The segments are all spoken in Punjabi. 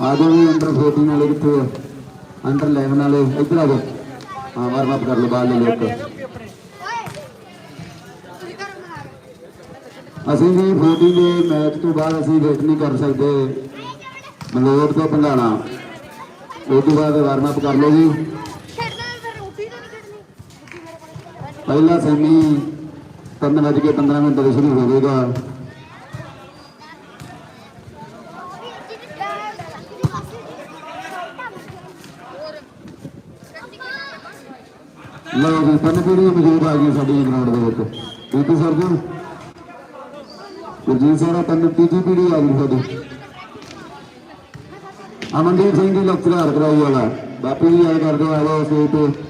ਆ ਜਾਓ ਵੀ ਅੰਡਰ 14 ਵਾਲੇ ਕਿੱਥੇ ਆ ਅੰਡਰ 11 ਵਾਲੇ ਇੱਧਰ ਆ ਜਾਓ। ਹਾਂ ਵਾਰਮ ਅਪ ਕਰ ਲਓ ਬਾਹਰ ਲੈ ਲਓ ਅਸੀਂ ਵੀ 14 ਦੇ ਮੈਚ ਤੋਂ ਬਾਅਦ ਅਸੀਂ ਵੇਟ ਨਹੀਂ ਕਰ ਸਕਦੇ। ਮਲੋਟ ਤੋਂ ਭੰਗਾਣਾ। ਉਸ ਤੋਂ ਬਾਅਦ ਵਾਰਮ ਅਪ ਕਰ ਲਓ ਜੀ। ਪਹਿਲਾ ਸੈਮੀ ਤਿੰਨ ਵੱਜ 15 ਮਿੰਟ ਦੇ ਸ਼ੁਰੂ ਹੋਵੇਗਾ ਲਓ ਜੀ ਤਿੰਨ ਪੀੜੀਆਂ ਮੌਜੂਦ ਆ ਗਈਆਂ ਸਾਡੀ ਗਰਾਊਂਡ ਦੇ ਵਿੱਚ। ਬੀਪੀ ਸਰ ਜੀ? ਗੁਰਜੀਤ ਸਰ ਤਿੰਨ ਤੀਜੀ ਪੀੜੀ ਆ ਗਈ ਸਾਡੀ। ਅਮਨਦੀਪ ਸਿੰਘ ਜੀ ਲੈਕਚਰਰ ਕਰਾਈ ਵਾਲਾ। ਬਾਪੂ ਜੀ ਆਏ ਕਰਦੇ ਆ ਲੋ ਤੇ।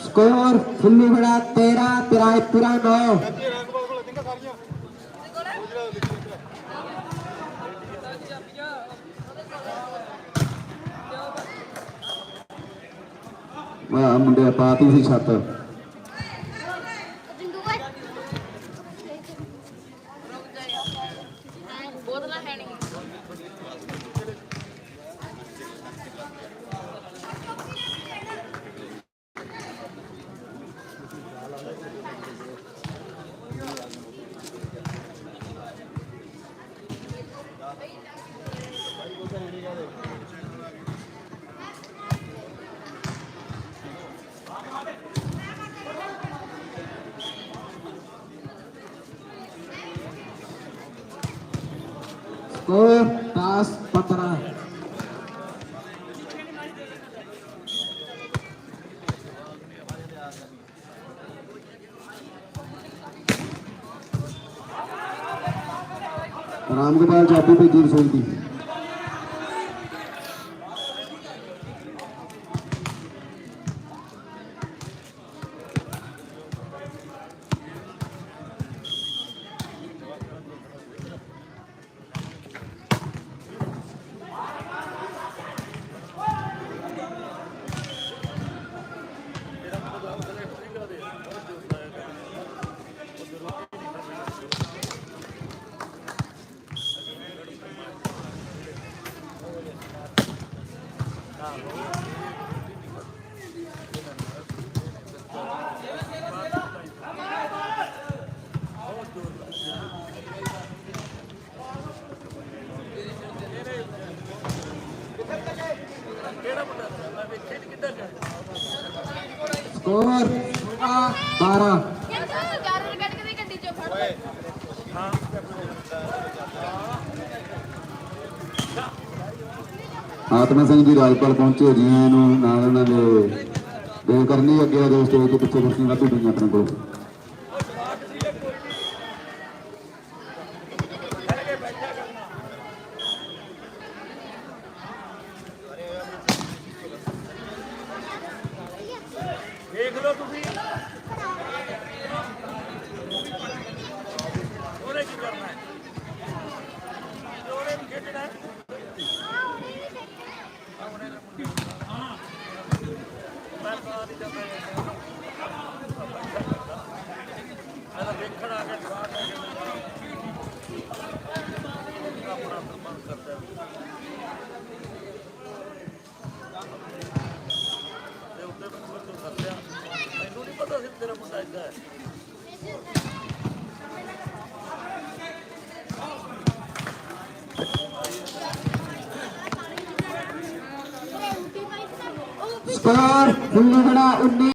स्कोर फुल्ली बड़ा तेरह तिराईपुरा नौ ਵਾਹ ਮੁੰਡੇ ਪਾਤੀ ਸੀ ਛੱਤ ਬੋਤਲਾਂ ਹੈ स्कोर दस पंद्रह रामगोपाल चाबी पे जीर सोई ਸਕੋਰ 12 12 11 ਕੱਢ ਕੇ ਗੱਡੀ ਚੋਂ ਫੜ। ਹਾਂ। ਆਤਮਾ ਸਿੰਘ ਜੀ ਰਾਜਪਾਲ ਪਹੁੰਚੇ ਜੀ ਨੂੰ ਨਾਲ ਉਹਨਾਂ ਦੇ ਦੇ ਕਰਨੀ ਅੱਗੇ ਆ ਦੋਸਤੋ ਤੇ ਪਿੱਛੇ ਕੁਰਸੀਆਂ ਵਾਧੂ ਪਈਆਂ ਆਪਣੇ ਕੋਲ। ਦੇਖ ਲਓ ਤੁਸੀਂ। স্কোর উল্লিগড়া উন্নয়ন